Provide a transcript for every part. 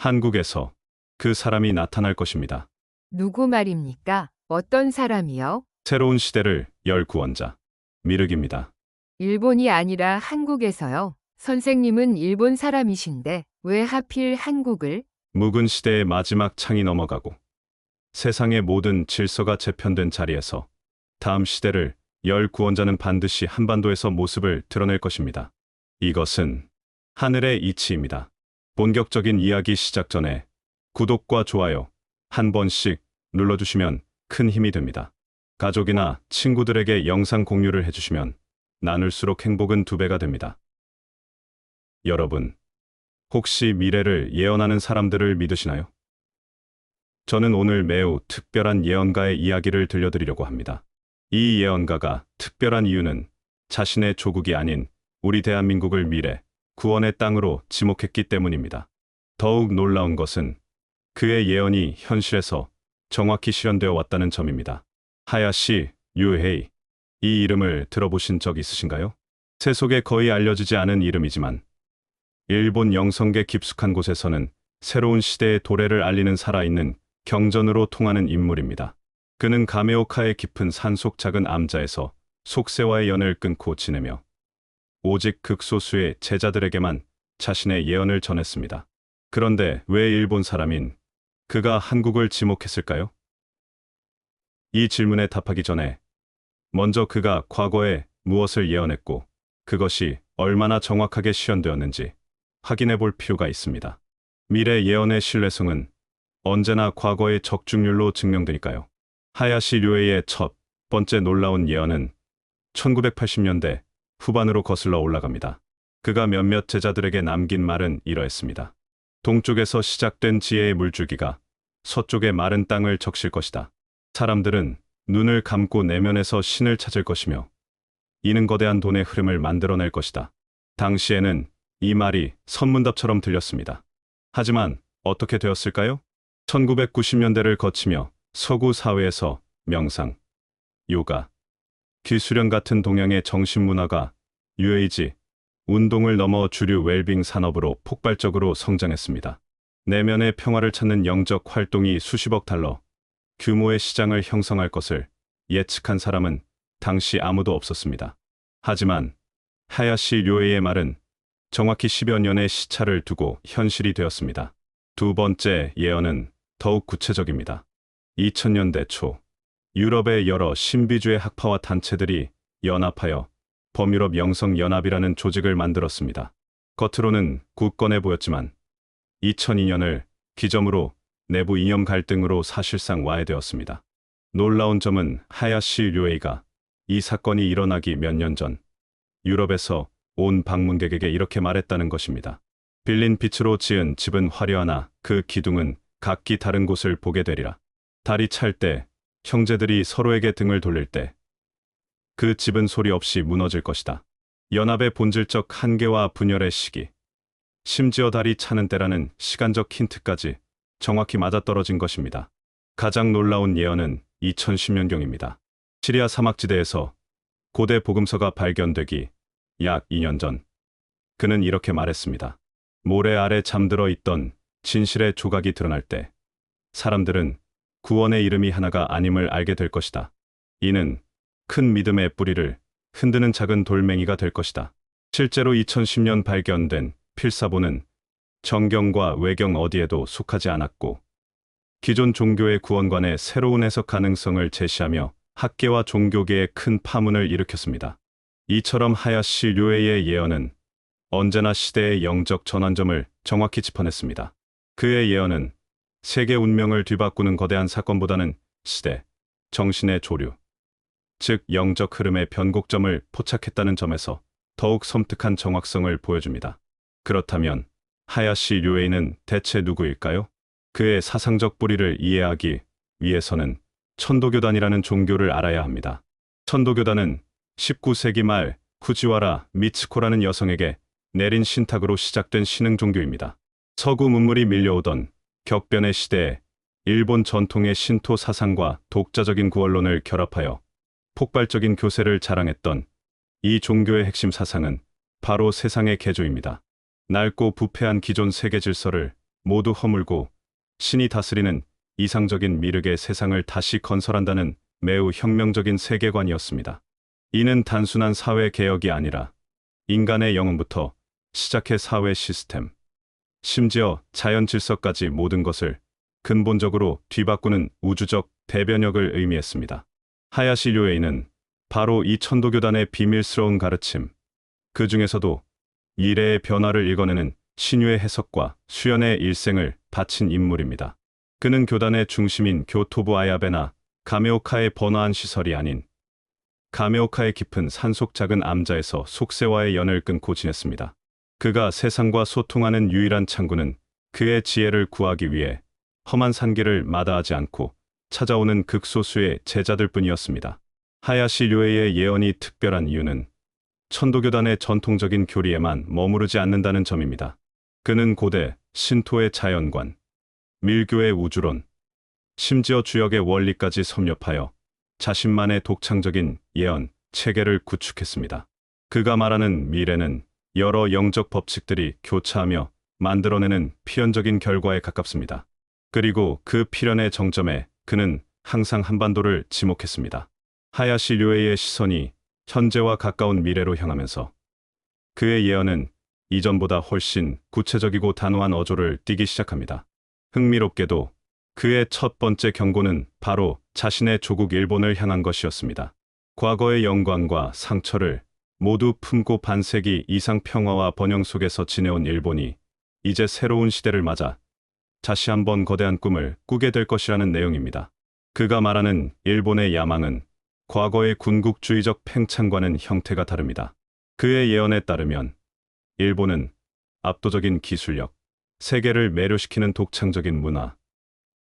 한국에서 그 사람이 나타날 것입니다. 누구 말입니까? 어떤 사람이요? 새로운 시대를 열 구원자. 미륵입니다. 일본이 아니라 한국에서요. 선생님은 일본 사람이신데 왜 하필 한국을? 묵은 시대의 마지막 창이 넘어가고 세상의 모든 질서가 재편된 자리에서 다음 시대를 열 구원자는 반드시 한반도에서 모습을 드러낼 것입니다. 이것은 하늘의 이치입니다. 본격적인 이야기 시작 전에 구독과 좋아요 한 번씩 눌러주시면 큰 힘이 됩니다. 가족이나 친구들에게 영상 공유를 해주시면 나눌수록 행복은 두 배가 됩니다. 여러분, 혹시 미래를 예언하는 사람들을 믿으시나요? 저는 오늘 매우 특별한 예언가의 이야기를 들려드리려고 합니다. 이 예언가가 특별한 이유는 자신의 조국이 아닌 우리 대한민국을 미래, 구원의 땅으로 지목했기 때문입니다. 더욱 놀라운 것은 그의 예언이 현실에서 정확히 실현되어 왔다는 점입니다. 하야시 유헤이. 이 이름을 들어보신 적 있으신가요? 세속에 거의 알려지지 않은 이름이지만 일본 영성계 깊숙한 곳에서는 새로운 시대의 도래를 알리는 살아있는 경전으로 통하는 인물입니다. 그는 가메오카의 깊은 산속 작은 암자에서 속세와의 연을 끊고 지내며 오직 극소수의 제자들에게만 자신의 예언을 전했습니다. 그런데 왜 일본 사람인 그가 한국을 지목했을까요? 이 질문에 답하기 전에 먼저 그가 과거에 무엇을 예언했고 그것이 얼마나 정확하게 실현되었는지 확인해 볼 필요가 있습니다. 미래 예언의 신뢰성은 언제나 과거의 적중률로 증명되니까요. 하야시 료에의 첫 번째 놀라운 예언은 1980년대 후반으로 거슬러 올라갑니다. 그가 몇몇 제자들에게 남긴 말은 이러했습니다. 동쪽에서 시작된 지혜의 물줄기가 서쪽의 마른 땅을 적실 것이다. 사람들은 눈을 감고 내면에서 신을 찾을 것이며 이는 거대한 돈의 흐름을 만들어낼 것이다. 당시에는 이 말이 선문답처럼 들렸습니다. 하지만 어떻게 되었을까요? 1990년대를 거치며 서구 사회에서 명상, 요가, 기수련 같은 동양의 정신문화가 UAG, 운동을 넘어 주류 웰빙 산업으로 폭발적으로 성장했습니다. 내면의 평화를 찾는 영적 활동이 수십억 달러 규모의 시장을 형성할 것을 예측한 사람은 당시 아무도 없었습니다. 하지만 하야시 료에의 말은 정확히 10여 년의 시차를 두고 현실이 되었습니다. 두 번째 예언은 더욱 구체적입니다. 2000년대 초 유럽의 여러 신비주의 학파와 단체들이 연합하여 범유럽 영성연합이라는 조직을 만들었습니다. 겉으로는 굳건해 보였지만 2002년을 기점으로 내부 이념 갈등으로 사실상 와해되었습니다. 놀라운 점은 하야시 료에이가 이 사건이 일어나기 몇 년 전 유럽에서 온 방문객에게 이렇게 말했다는 것입니다. 빌린 빛으로 지은 집은 화려하나 그 기둥은 각기 다른 곳을 보게 되리라. 달이 찰 때, 형제들이 서로에게 등을 돌릴 때, 그 집은 소리 없이 무너질 것이다. 연합의 본질적 한계와 분열의 시기, 심지어 달이 차는 때라는 시간적 힌트까지 정확히 맞아떨어진 것입니다. 가장 놀라운 예언은 2010년경입니다. 시리아 사막지대에서 고대 복음서가 발견되기 약 2년 전, 그는 이렇게 말했습니다. 모래 아래 잠들어 있던 진실의 조각이 드러날 때, 사람들은 구원의 이름이 하나가 아님을 알게 될 것이다. 이는 큰 믿음의 뿌리를 흔드는 작은 돌멩이가 될 것이다. 실제로 2010년 발견된 필사본은 정경과 외경 어디에도 속하지 않았고 기존 종교의 구원관의 새로운 해석 가능성을 제시하며 학계와 종교계에 큰 파문을 일으켰습니다. 이처럼 하야시 료에의 예언은 언제나 시대의 영적 전환점을 정확히 짚어냈습니다. 그의 예언은 세계 운명을 뒤바꾸는 거대한 사건보다는 시대, 정신의 조류, 즉 영적 흐름의 변곡점을 포착했다는 점에서 더욱 섬뜩한 정확성을 보여줍니다. 그렇다면 하야시 류에이는 대체 누구일까요? 그의 사상적 뿌리를 이해하기 위해서는 천도교단이라는 종교를 알아야 합니다. 천도교단은 19세기 말 후지와라 미츠코라는 여성에게 내린 신탁으로 시작된 신흥 종교입니다. 서구 문물이 밀려오던 격변의 시대에 일본 전통의 신토 사상과 독자적인 구원론을 결합하여 폭발적인 교세를 자랑했던 이 종교의 핵심 사상은 바로 세상의 개조입니다. 낡고 부패한 기존 세계 질서를 모두 허물고 신이 다스리는 이상적인 미륵의 세상을 다시 건설한다는 매우 혁명적인 세계관이었습니다. 이는 단순한 사회 개혁이 아니라 인간의 영혼부터 시작해 사회 시스템, 심지어 자연 질서까지 모든 것을 근본적으로 뒤바꾸는 우주적 대변혁을 의미했습니다. 하야시 료에이는 바로 이 천도교단의 비밀스러운 가르침, 그 중에서도 미래의 변화를 읽어내는 신유의 해석과 수연의 일생을 바친 인물입니다. 그는 교단의 중심인 교토부 아야베나 가메오카의 번화한 시설이 아닌 가메오카의 깊은 산속 작은 암자에서 속세와의 연을 끊고 지냈습니다. 그가 세상과 소통하는 유일한 창구는 그의 지혜를 구하기 위해 험한 산길을 마다하지 않고 찾아오는 극소수의 제자들 뿐이었습니다. 하야시 료에의 예언이 특별한 이유는 천도교단의 전통적인 교리에만 머무르지 않는다는 점입니다. 그는 고대 신토의 자연관, 밀교의 우주론, 심지어 주역의 원리까지 섭렵하여 자신만의 독창적인 예언, 체계를 구축했습니다. 그가 말하는 미래는 여러 영적 법칙들이 교차하며 만들어내는 필연적인 결과에 가깝습니다. 그리고 그 필연의 정점에 그는 항상 한반도를 지목했습니다. 하야시 료에의 시선이 현재와 가까운 미래로 향하면서 그의 예언은 이전보다 훨씬 구체적이고 단호한 어조를 띠기 시작합니다. 흥미롭게도 그의 첫 번째 경고는 바로 자신의 조국 일본을 향한 것이었습니다. 과거의 영광과 상처를 모두 품고 반세기 이상 평화와 번영 속에서 지내온 일본이 이제 새로운 시대를 맞아 다시 한번 거대한 꿈을 꾸게 될 것이라는 내용입니다. 그가 말하는 일본의 야망은 과거의 군국주의적 팽창과는 형태가 다릅니다. 그의 예언에 따르면 일본은 압도적인 기술력, 세계를 매료시키는 독창적인 문화,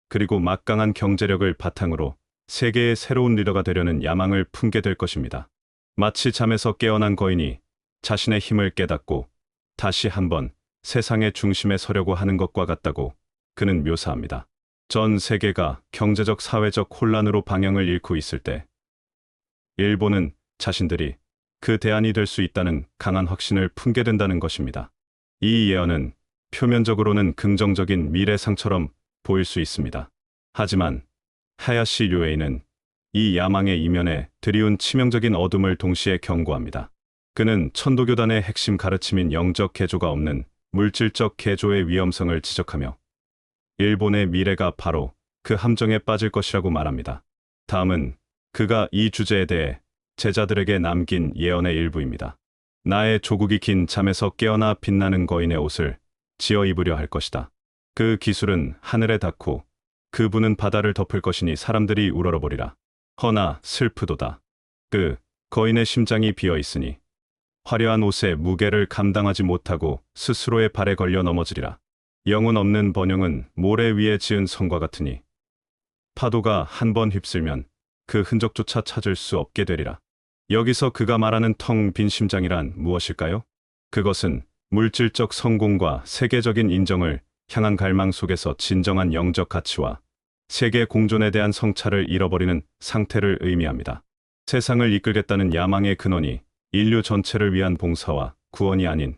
그리고 막강한 경제력을 바탕으로 세계의 새로운 리더가 되려는 야망을 품게 될 것입니다. 마치 잠에서 깨어난 거인이 자신의 힘을 깨닫고 다시 한번 세상의 중심에 서려고 하는 것과 같다고 그는 묘사합니다. 전 세계가 경제적 사회적 혼란으로 방향을 잃고 있을 때 일본은 자신들이 그 대안이 될 수 있다는 강한 확신을 품게 된다는 것입니다. 이 예언은 표면적으로는 긍정적인 미래상처럼 보일 수 있습니다. 하지만 하야시 류에이는 이 야망의 이면에 드리운 치명적인 어둠을 동시에 경고합니다. 그는 천도교단의 핵심 가르침인 영적 개조가 없는 물질적 개조의 위험성을 지적하며 일본의 미래가 바로 그 함정에 빠질 것이라고 말합니다. 다음은 그가 이 주제에 대해 제자들에게 남긴 예언의 일부입니다. 나의 조국이 긴 잠에서 깨어나 빛나는 거인의 옷을 지어 입으려 할 것이다. 그 기술은 하늘에 닿고 그분은 바다를 덮을 것이니 사람들이 우러러보리라. 허나 슬프도다. 그 거인의 심장이 비어 있으니 화려한 옷의 무게를 감당하지 못하고 스스로의 발에 걸려 넘어지리라. 영혼 없는 번영은 모래 위에 지은 성과 같으니 파도가 한 번 휩쓸면 그 흔적조차 찾을 수 없게 되리라. 여기서 그가 말하는 텅 빈 심장이란 무엇일까요? 그것은 물질적 성공과 세계적인 인정을 향한 갈망 속에서 진정한 영적 가치와 세계 공존에 대한 성찰을 잃어버리는 상태를 의미합니다. 세상을 이끌겠다는 야망의 근원이 인류 전체를 위한 봉사와 구원이 아닌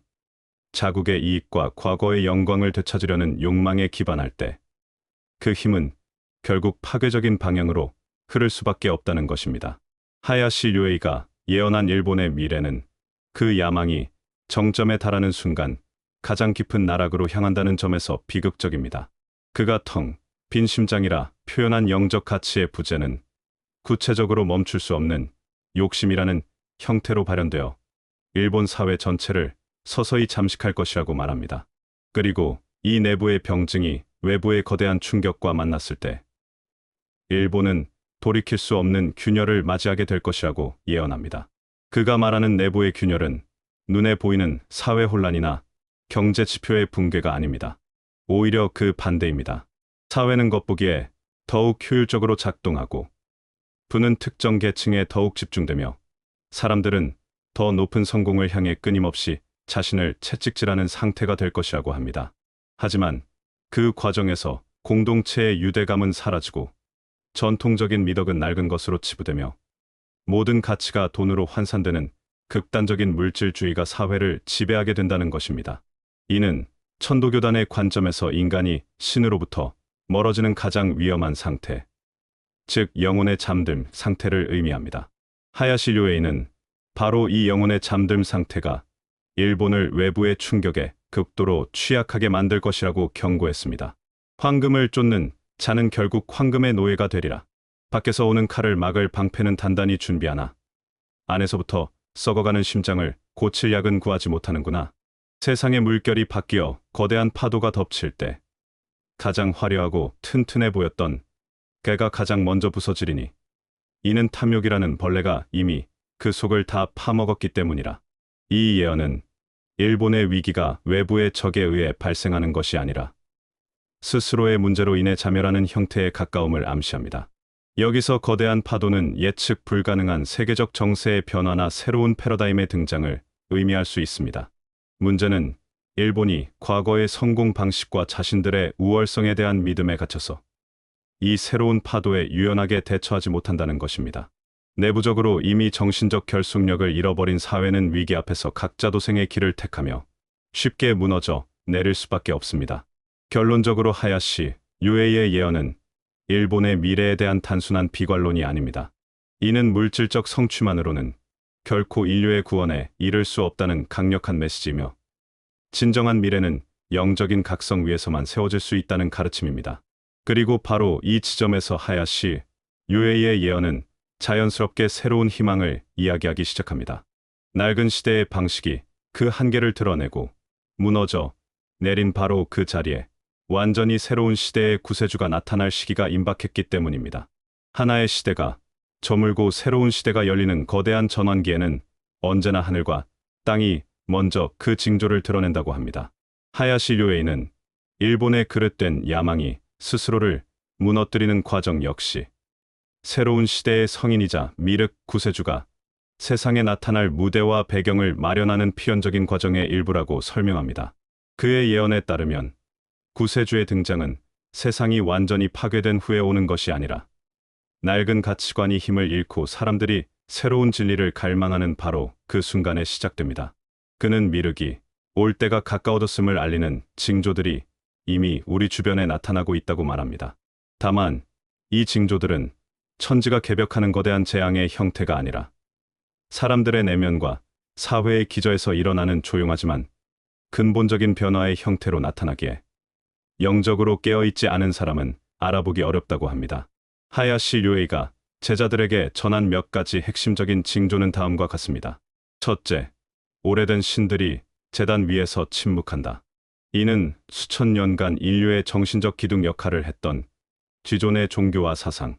자국의 이익과 과거의 영광을 되찾으려는 욕망에 기반할 때 그 힘은 결국 파괴적인 방향으로 흐를 수밖에 없다는 것입니다. 하야시 류에이가 예언한 일본의 미래는 그 야망이 정점에 달하는 순간 가장 깊은 나락으로 향한다는 점에서 비극적입니다. 그가 텅 빈 심장이라 표현한 영적 가치의 부재는 구체적으로 멈출 수 없는 욕심이라는 형태로 발현되어 일본 사회 전체를 서서히 잠식할 것이라고 말합니다. 그리고 이 내부의 병증이 외부의 거대한 충격과 만났을 때 일본은 돌이킬 수 없는 균열을 맞이하게 될 것이라고 예언합니다. 그가 말하는 내부의 균열은 눈에 보이는 사회 혼란이나 경제 지표의 붕괴가 아닙니다. 오히려 그 반대입니다. 사회는 겉보기에 더욱 효율적으로 작동하고 부는 특정 계층에 더욱 집중되며 사람들은 더 높은 성공을 향해 끊임없이 자신을 채찍질하는 상태가 될 것이라고 합니다. 하지만 그 과정에서 공동체의 유대감은 사라지고 전통적인 미덕은 낡은 것으로 치부되며 모든 가치가 돈으로 환산되는 극단적인 물질주의가 사회를 지배하게 된다는 것입니다. 이는 천도교단의 관점에서 인간이 신으로부터 멀어지는 가장 위험한 상태, 즉 영혼의 잠듦 상태를 의미합니다. 하야시 료에이는 바로 이 영혼의 잠듦 상태가 일본을 외부의 충격에 극도로 취약하게 만들 것이라고 경고했습니다. 황금을 쫓는 자는 결국 황금의 노예가 되리라. 밖에서 오는 칼을 막을 방패는 단단히 준비하나 안에서부터 썩어가는 심장을 고칠 약은 구하지 못하는구나. 세상의 물결이 바뀌어 거대한 파도가 덮칠 때 가장 화려하고 튼튼해 보였던 개가 가장 먼저 부서지리니 이는 탐욕이라는 벌레가 이미 그 속을 다 파먹었기 때문이라. 이 예언은 일본의 위기가 외부의 적에 의해 발생하는 것이 아니라 스스로의 문제로 인해 자멸하는 형태에 가까움을 암시합니다. 여기서 거대한 파도는 예측 불가능한 세계적 정세의 변화나 새로운 패러다임의 등장을 의미할 수 있습니다. 문제는 일본이 과거의 성공 방식과 자신들의 우월성에 대한 믿음에 갇혀서 이 새로운 파도에 유연하게 대처하지 못한다는 것입니다. 내부적으로 이미 정신적 결속력을 잃어버린 사회는 위기 앞에서 각자 도생의 길을 택하며 쉽게 무너져 내릴 수밖에 없습니다. 결론적으로 하야시, 유에이의 예언은 일본의 미래에 대한 단순한 비관론이 아닙니다. 이는 물질적 성취만으로는 결코 인류의 구원에 이를 수 없다는 강력한 메시지며 진정한 미래는 영적인 각성 위에서만 세워질 수 있다는 가르침입니다. 그리고 바로 이 지점에서 하야시, 유에이의 예언은 자연스럽게 새로운 희망을 이야기하기 시작합니다. 낡은 시대의 방식이 그 한계를 드러내고 무너져 내린 바로 그 자리에 완전히 새로운 시대의 구세주가 나타날 시기가 임박했기 때문입니다. 하나의 시대가 저물고 새로운 시대가 열리는 거대한 전환기에는 언제나 하늘과 땅이 먼저 그 징조를 드러낸다고 합니다. 하야시 료에이는 일본의 그릇된 야망이 스스로를 무너뜨리는 과정 역시 새로운 시대의 성인이자 미륵 구세주가 세상에 나타날 무대와 배경을 마련하는 필연적인 과정의 일부라고 설명합니다. 그의 예언에 따르면 구세주의 등장은 세상이 완전히 파괴된 후에 오는 것이 아니라 낡은 가치관이 힘을 잃고 사람들이 새로운 진리를 갈망하는 바로 그 순간에 시작됩니다. 그는 미륵이 올 때가 가까워졌음을 알리는 징조들이 이미 우리 주변에 나타나고 있다고 말합니다. 다만 이 징조들은 천지가 개벽하는 거대한 재앙의 형태가 아니라 사람들의 내면과 사회의 기저에서 일어나는 조용하지만 근본적인 변화의 형태로 나타나기에 영적으로 깨어있지 않은 사람은 알아보기 어렵다고 합니다. 하야시 료에이가 제자들에게 전한 몇 가지 핵심적인 징조는 다음과 같습니다. 첫째, 오래된 신들이 재단 위에서 침묵한다. 이는 수천 년간 인류의 정신적 기둥 역할을 했던 기존의 종교와 사상,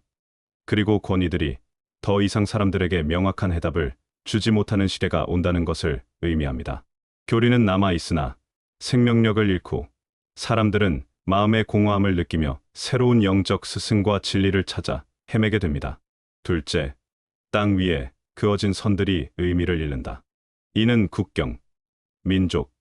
그리고 권위들이 더 이상 사람들에게 명확한 해답을 주지 못하는 시대가 온다는 것을 의미합니다. 교리는 남아 있으나 생명력을 잃고 사람들은 마음의 공허함을 느끼며 새로운 영적 스승과 진리를 찾아 헤매게 됩니다. 둘째, 땅 위에 그어진 선들이 의미를 잃는다. 이는 국경, 민족,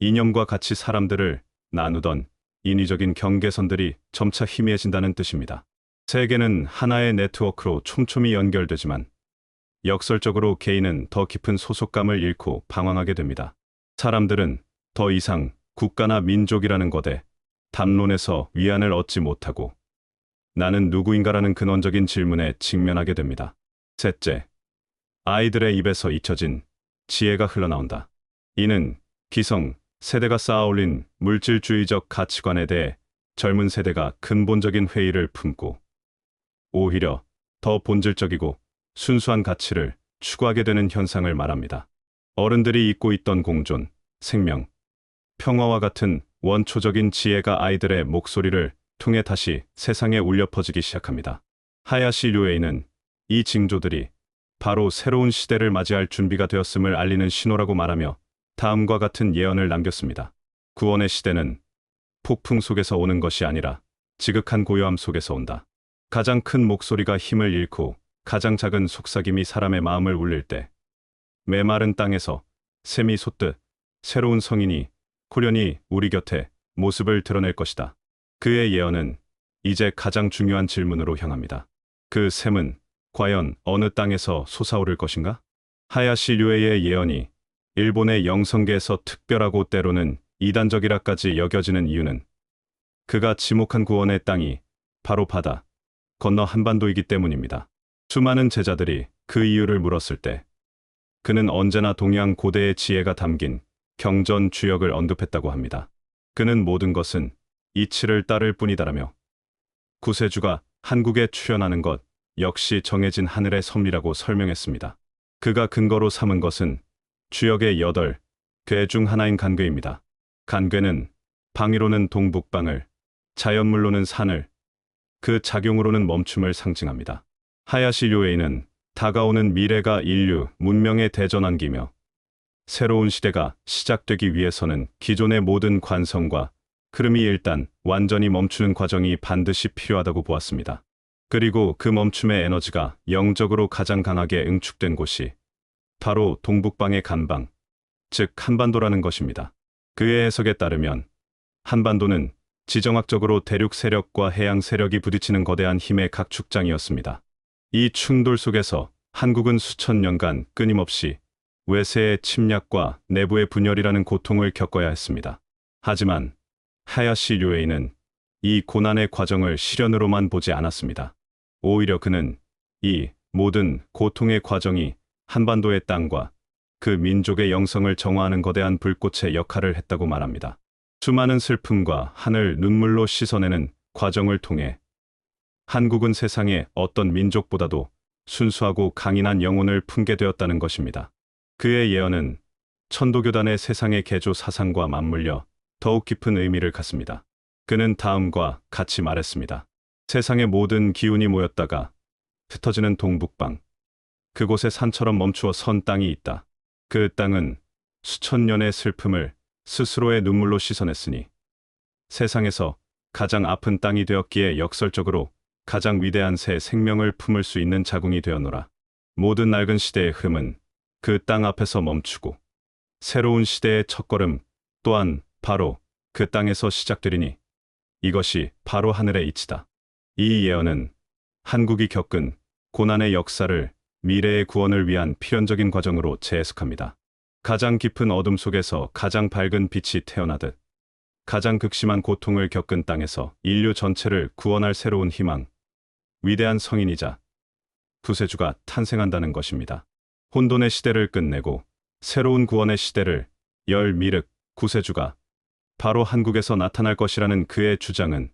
이념과 같이 사람들을 나누던 인위적인 경계선들이 점차 희미해진다는 뜻입니다. 세계는 하나의 네트워크로 촘촘히 연결되지만 역설적으로 개인은 더 깊은 소속감을 잃고 방황하게 됩니다. 사람들은 더 이상 국가나 민족이라는 것에 담론에서 위안을 얻지 못하고 나는 누구인가라는 근원적인 질문에 직면하게 됩니다. 셋째, 아이들의 입에서 잊혀진 지혜가 흘러나온다. 이는 기성, 세대가 쌓아올린 물질주의적 가치관에 대해 젊은 세대가 근본적인 회의를 품고 오히려 더 본질적이고 순수한 가치를 추구하게 되는 현상을 말합니다. 어른들이 잊고 있던 공존, 생명, 평화와 같은 원초적인 지혜가 아이들의 목소리를 통해 다시 세상에 울려 퍼지기 시작합니다. 하야시 류에이는 이 징조들이 바로 새로운 시대를 맞이할 준비가 되었음을 알리는 신호라고 말하며 다음과 같은 예언을 남겼습니다. 구원의 시대는 폭풍 속에서 오는 것이 아니라 지극한 고요함 속에서 온다. 가장 큰 목소리가 힘을 잃고 가장 작은 속삭임이 사람의 마음을 울릴 때 메마른 땅에서 샘이 솟듯 새로운 성인이 호련히 우리 곁에 모습을 드러낼 것이다. 그의 예언은 이제 가장 중요한 질문으로 향합니다. 그 샘은 과연 어느 땅에서 솟아오를 것인가? 하야시 류에의 예언이 일본의 영성계에서 특별하고 때로는 이단적이라까지 여겨지는 이유는 그가 지목한 구원의 땅이 바로 바다 건너 한반도이기 때문입니다. 수많은 제자들이 그 이유를 물었을 때 그는 언제나 동양 고대의 지혜가 담긴 경전 주역을 언급했다고 합니다. 그는 모든 것은 이치를 따를 뿐이다라며 구세주가 한국에 출현하는 것 역시 정해진 하늘의 섭리라고 설명했습니다. 그가 근거로 삼은 것은 주역의 여덟 괴 중 하나인 간괴입니다. 간괴는 방위로는 동북방을, 자연물로는 산을, 그 작용으로는 멈춤을 상징합니다. 하야시 료에이는 다가오는 미래가 인류 문명의 대전환기며 새로운 시대가 시작되기 위해서는 기존의 모든 관성과 흐름이 일단 완전히 멈추는 과정이 반드시 필요하다고 보았습니다. 그리고 그 멈춤의 에너지가 영적으로 가장 강하게 응축된 곳이 바로 동북방의 간방, 즉 한반도라는 것입니다. 그의 해석에 따르면 한반도는 지정학적으로 대륙 세력과 해양 세력이 부딪히는 거대한 힘의 각축장이었습니다. 이 충돌 속에서 한국은 수천 년간 끊임없이 외세의 침략과 내부의 분열이라는 고통을 겪어야 했습니다. 하지만 하야시 류에이는 이 고난의 과정을 시련으로만 보지 않았습니다. 오히려 그는 이 모든 고통의 과정이 한반도의 땅과 그 민족의 영성을 정화하는 거대한 불꽃의 역할을 했다고 말합니다. 수많은 슬픔과 하늘 눈물로 씻어내는 과정을 통해 한국은 세상의 어떤 민족보다도 순수하고 강인한 영혼을 품게 되었다는 것입니다. 그의 예언은 천도교단의 세상의 개조 사상과 맞물려 더욱 깊은 의미를 갖습니다. 그는 다음과 같이 말했습니다. 세상의 모든 기운이 모였다가 흩어지는 동북방. 그곳에 산처럼 멈추어 선 땅이 있다. 그 땅은 수천 년의 슬픔을 스스로의 눈물로 씻어냈으니 세상에서 가장 아픈 땅이 되었기에 역설적으로 가장 위대한 새 생명을 품을 수 있는 자궁이 되었노라. 모든 낡은 시대의 흐름은 그 땅 앞에서 멈추고 새로운 시대의 첫걸음 또한 바로 그 땅에서 시작되리니 이것이 바로 하늘의 이치다. 이 예언은 한국이 겪은 고난의 역사를 미래의 구원을 위한 필연적인 과정으로 재해석합니다. 가장 깊은 어둠 속에서 가장 밝은 빛이 태어나듯 가장 극심한 고통을 겪은 땅에서 인류 전체를 구원할 새로운 희망, 위대한 성인이자 구세주가 탄생한다는 것입니다. 혼돈의 시대를 끝내고 새로운 구원의 시대를 열 미륵 구세주가 바로 한국에서 나타날 것이라는 그의 주장은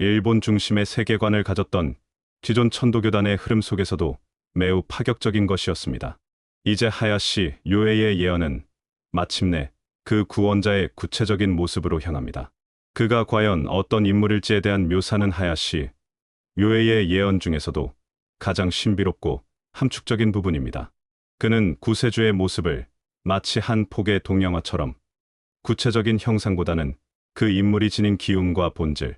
일본 중심의 세계관을 가졌던 기존 천도교단의 흐름 속에서도 매우 파격적인 것이었습니다. 이제 하야시 요에의 예언은 마침내 그 구원자의 구체적인 모습으로 향합니다. 그가 과연 어떤 인물일지에 대한 묘사는 하야시 요에의 예언 중에서도 가장 신비롭고 함축적인 부분입니다. 그는 구세주의 모습을 마치 한 폭의 동영화처럼 구체적인 형상보다는 그 인물이 지닌 기운과 본질,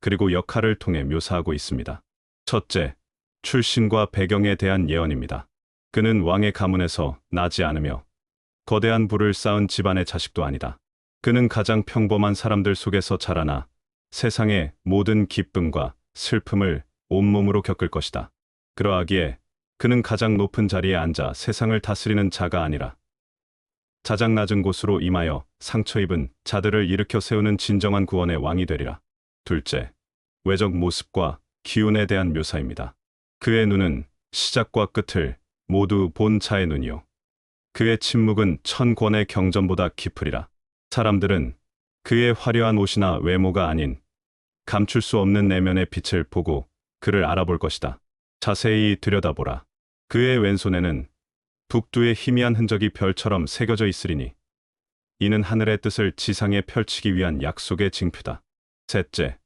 그리고 역할을 통해 묘사하고 있습니다. 첫째, 출신과 배경에 대한 예언입니다. 그는 왕의 가문에서 나지 않으며 거대한 부를 쌓은 집안의 자식도 아니다. 그는 가장 평범한 사람들 속에서 자라나 세상의 모든 기쁨과 슬픔을 온몸으로 겪을 것이다. 그러하기에 그는 가장 높은 자리에 앉아 세상을 다스리는 자가 아니라 자장 낮은 곳으로 임하여 상처 입은 자들을 일으켜 세우는 진정한 구원의 왕이 되리라. 둘째, 외적 모습과 기운에 대한 묘사입니다. 그의 눈은 시작과 끝을 모두 본 자의 눈이요. 그의 침묵은 천 권의 경전보다 깊으리라. 사람들은 그의 화려한 옷이나 외모가 아닌 감출 수 없는 내면의 빛을 보고 그를 알아볼 것이다. 자세히 들여다보라. 그의 왼손에는 북두의 희미한 흔적이 별처럼 새겨져 있으리니 이는 하늘의 뜻을 지상에 펼치기 위한 약속의 징표다. 셋째,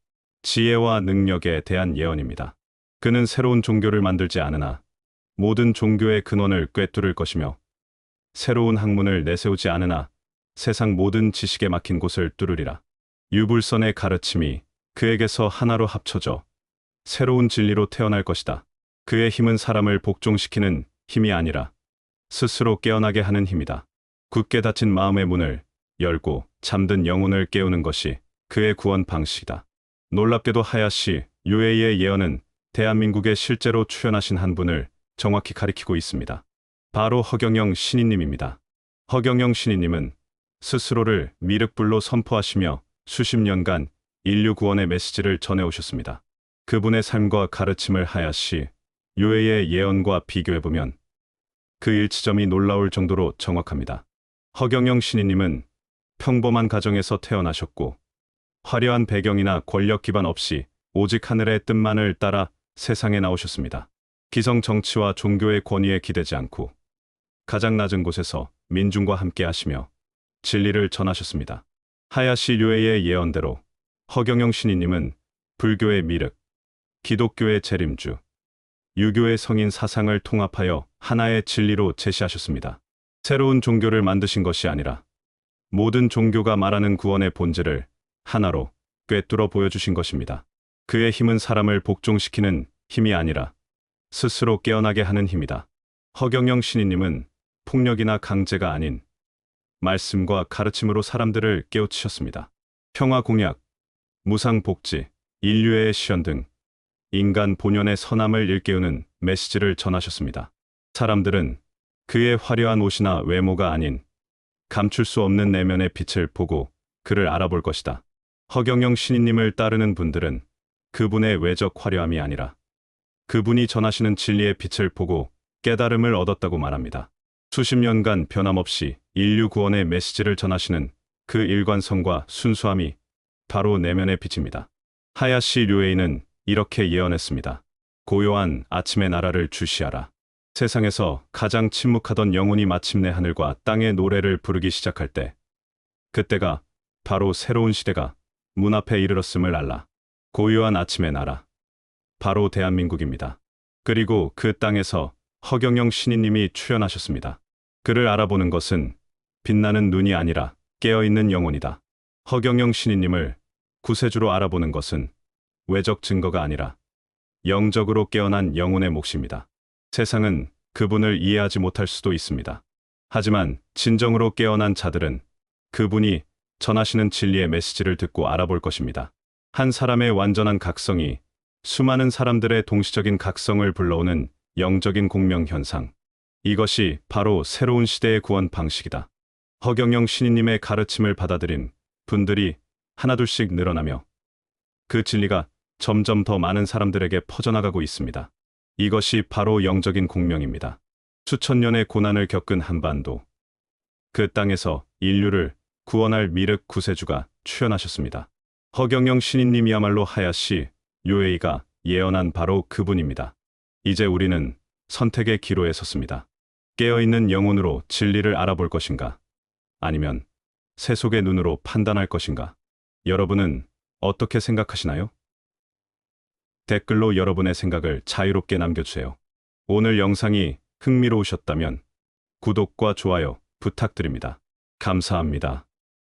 지혜와 능력에 대한 예언입니다. 그는 새로운 종교를 만들지 않으나 모든 종교의 근원을 꿰뚫을 것이며 새로운 학문을 내세우지 않으나 세상 모든 지식에 막힌 곳을 뚫으리라. 유불선의 가르침이 그에게서 하나로 합쳐져 새로운 진리로 태어날 것이다. 그의 힘은 사람을 복종시키는 힘이 아니라 스스로 깨어나게 하는 힘이다. 굳게 닫힌 마음의 문을 열고 잠든 영혼을 깨우는 것이 그의 구원 방식이다. 놀랍게도 하야시 유에이의 예언은 대한민국에 실제로 출연하신 한 분을 정확히 가리키고 있습니다. 바로 허경영 신인님입니다. 허경영 신인님은 스스로를 미륵불로 선포하시며 수십 년간 인류 구원의 메시지를 전해오셨습니다. 그분의 삶과 가르침을 하야시 요해의 예언과 비교해보면 그 일치점이 놀라울 정도로 정확합니다. 허경영 신이님은 평범한 가정에서 태어나셨고 화려한 배경이나 권력 기반 없이 오직 하늘의 뜻만을 따라 세상에 나오셨습니다. 기성 정치와 종교의 권위에 기대지 않고 가장 낮은 곳에서 민중과 함께 하시며 진리를 전하셨습니다. 하야시 료에의 예언대로 허경영 신이님은 불교의 미륵, 기독교의 재림주, 유교의 성인 사상을 통합하여 하나의 진리로 제시하셨습니다. 새로운 종교를 만드신 것이 아니라 모든 종교가 말하는 구원의 본질을 하나로 꿰뚫어 보여주신 것입니다. 그의 힘은 사람을 복종시키는 힘이 아니라 스스로 깨어나게 하는 힘이다. 허경영 신이님은 폭력이나 강제가 아닌 말씀과 가르침으로 사람들을 깨우치셨습니다. 평화 공약, 무상 복지, 인류의 시연 등 인간 본연의 선함을 일깨우는 메시지를 전하셨습니다. 사람들은 그의 화려한 옷이나 외모가 아닌 감출 수 없는 내면의 빛을 보고 그를 알아볼 것이다. 허경영 신인님을 따르는 분들은 그분의 외적 화려함이 아니라 그분이 전하시는 진리의 빛을 보고 깨달음을 얻었다고 말합니다. 수십 년간 변함없이 인류 구원의 메시지를 전하시는 그 일관성과 순수함이 바로 내면의 빛입니다. 하야시 류에이는 이렇게 예언했습니다. 고요한 아침의 나라를 주시하라. 세상에서 가장 침묵하던 영혼이 마침내 하늘과 땅의 노래를 부르기 시작할 때, 그때가 바로 새로운 시대가 문 앞에 이르렀음을 알라. 고요한 아침의 나라. 바로 대한민국입니다. 그리고 그 땅에서 허경영 신인님이 출연하셨습니다. 그를 알아보는 것은 빛나는 눈이 아니라 깨어있는 영혼이다. 허경영 신인님을 구세주로 알아보는 것은 외적 증거가 아니라 영적으로 깨어난 영혼의 몫입니다. 세상은 그분을 이해하지 못할 수도 있습니다. 하지만 진정으로 깨어난 자들은 그분이 전하시는 진리의 메시지를 듣고 알아볼 것입니다. 한 사람의 완전한 각성이 수많은 사람들의 동시적인 각성을 불러오는 영적인 공명 현상. 이것이 바로 새로운 시대의 구원 방식이다. 허경영 신인님의 가르침을 받아들인 분들이 하나둘씩 늘어나며 그 진리가 점점 더 많은 사람들에게 퍼져나가고 있습니다. 이것이 바로 영적인 공명입니다. 수천 년의 고난을 겪은 한반도. 그 땅에서 인류를 구원할 미륵 구세주가 출현하셨습니다. 허경영 신인님이야말로 하야시 요에이가 예언한 바로 그분입니다. 이제 우리는 선택의 기로에 섰습니다. 깨어있는 영혼으로 진리를 알아볼 것인가? 아니면 세속의 눈으로 판단할 것인가? 여러분은 어떻게 생각하시나요? 댓글로 여러분의 생각을 자유롭게 남겨주세요. 오늘 영상이 흥미로우셨다면 구독과 좋아요 부탁드립니다. 감사합니다.